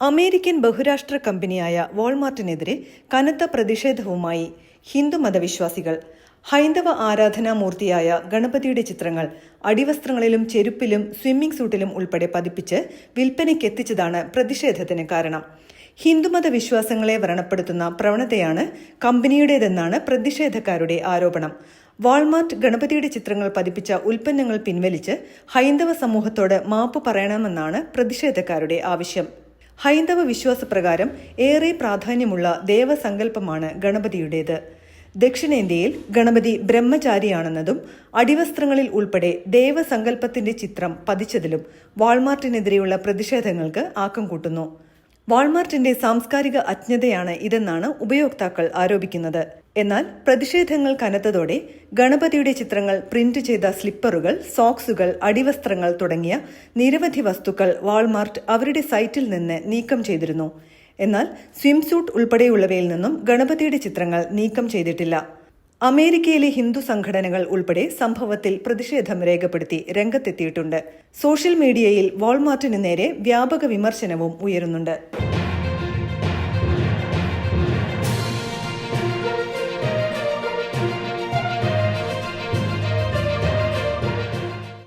American ബഹുരാഷ്ട്ര കമ്പനിയായ വാൾമാർട്ടിനെതിരെ കനത്ത പ്രതിഷേധവുമായി ഹിന്ദു മതവിശ്വാസികൾ. ഹൈന്ദവ ആരാധനാമൂർത്തിയായ ഗണപതിയുടെ ചിത്രങ്ങൾ അടിവസ്ത്രങ്ങളിലും ചെരുപ്പിലും സ്വിമ്മിംഗ് സൂട്ടിലും ഉൾപ്പെടെ പതിപ്പിച്ച് വിൽപ്പനയ്ക്കെത്തിച്ചതാണ് പ്രതിഷേധത്തിന് കാരണം. ഹിന്ദുമത വിശ്വാസങ്ങളെ വ്രണപ്പെടുത്തുന്ന പ്രവണതയാണ് കമ്പനിയുടേതെന്നാണ് പ്രതിഷേധക്കാരുടെ ആരോപണം. വാൾമാർട്ട് ഗണപതിയുടെ ചിത്രങ്ങൾ പതിപ്പിച്ച ഉൽപ്പന്നങ്ങൾ പിൻവലിച്ച് ഹൈന്ദവ സമൂഹത്തോട് മാപ്പ് പറയണമെന്നാണ് പ്രതിഷേധക്കാരുടെ ആവശ്യം. ഹൈന്ദവ വിശ്വാസപ്രകാരം ഏറെ പ്രാധാന്യമുള്ള ദേവസങ്കല്പമാണ് ഗണപതിയുടേത്. ദക്ഷിണേന്ത്യയിൽ ഗണപതി ബ്രഹ്മചാരിയാണെന്നതും അടിവസ്ത്രങ്ങളിൽ ഉൾപ്പെടെ ദേവസങ്കല്പത്തിന്റെ ചിത്രം പതിച്ചതിലും വാൾമാർട്ടിനെതിരെയുള്ള പ്രതിഷേധങ്ങൾക്ക് ആക്കം കൂട്ടുന്നു. വാൾമാർട്ടിന്റെ സാംസ്കാരിക അജ്ഞതയാണ് ഇതെന്നാണ് ഉപയോക്താക്കൾ ആരോപിക്കുന്നത്. എന്നാൽ പ്രതിഷേധങ്ങൾ കനത്തതോടെ ഗണപതിയുടെ ചിത്രങ്ങൾ പ്രിന്റ് ചെയ്ത സ്ലിപ്പറുകൾ സോക്സുകൾ അടിവസ്ത്രങ്ങൾ തുടങ്ങിയ നിരവധി വസ്തുക്കൾ വാൾമാർട്ട് അവരുടെ സൈറ്റിൽ നിന്ന് നീക്കം ചെയ്തിരുന്നു. എന്നാൽ സ്വിംസൂട്ട് ഉൾപ്പെടെയുള്ളവയിൽ നിന്നും ഗണപതിയുടെ ചിത്രങ്ങൾ നീക്കം ചെയ്തിട്ടില്ല. അമേരിക്കയിലെ ഹിന്ദു സംഘടനകൾ ഉൾപ്പെടെ സംഭവത്തിൽ പ്രതിഷേധം രേഖപ്പെടുത്തി രംഗത്തെത്തിയിട്ടുണ്ട്. സോഷ്യൽ മീഡിയയിൽ വാൾമാർട്ടിന് നേരെ വ്യാപക വിമർശനവും ഉയരുന്നുണ്ട്.